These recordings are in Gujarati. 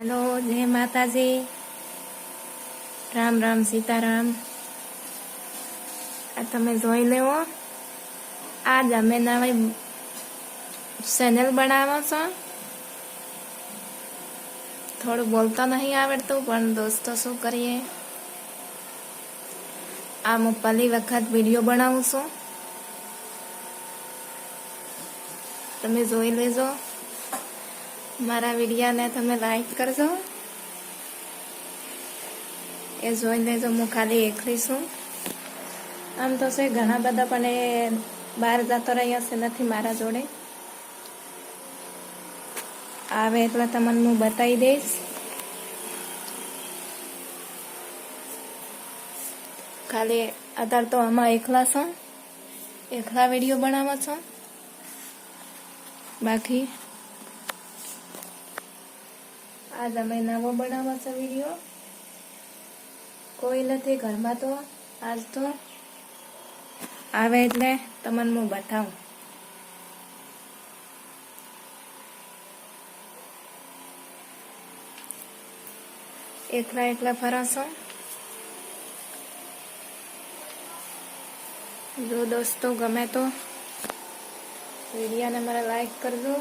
હલો, જય માતાજી. રામ રામ, સીતારામ. આ તમે જોઈ લેવો આજ અમે નવી ચેનલ બનાવો છો. થોડું બોલતા નહીં આવડતું, પણ દોસ્તો, શું કરીએ? આ હું પહેલી વખત વીડિયો બનાવું છું. તમે જોઈ લેજો. મારા વિડીયાને તમે લાઈક કરજો. એ જોઈ જો હું ખાલી એકલી છું. આમ તો છે, ઘણા બધા પણ એ બહાર જતો રહ્યા છે, નથી મારા જોડે. આવે એટલે તમને હું બતાવી દઈશ. ખાલી અત્યારે તો આમાં એકલા છો. એકલા વીડિયો બનાવો છો. બાકી આજ અમે નવો બનાવવા છે વીડિયો. કોઈ નથી ઘરમાં તો આજ તો આવે એટલે તમને હું બતાવું. એકલા એકલા ફરાશો. જો દોસ્તો ગમે તો વિડીયોને મારા લાઈક કરજો.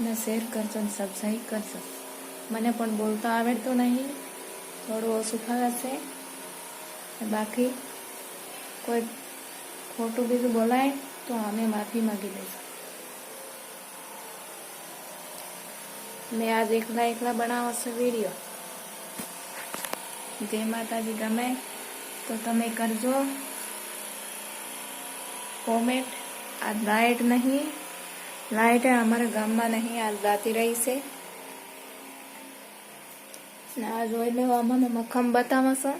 ને શેર કરજો ને સબસ્ક્રાઈબ કરજો. મને પણ બોલતા આવડતું નહીં. થોડું ઓછું ફાવે છે. બાકી કોઈ ખોટું બીજું બોલાય તો અમે માફી માંગી લઈશું. મેં આજ એકલા એકલા બનાવો છે વીડિયો જય માતાજી, ગમે તો તમે કરજો. કોમેન્ટ આ લાઈટ નહીં. લાઈટ અમારા ગામમાં નહીં આ જાતી રહી છે. આ જોઈ લો અમને મખમ બતાવો છો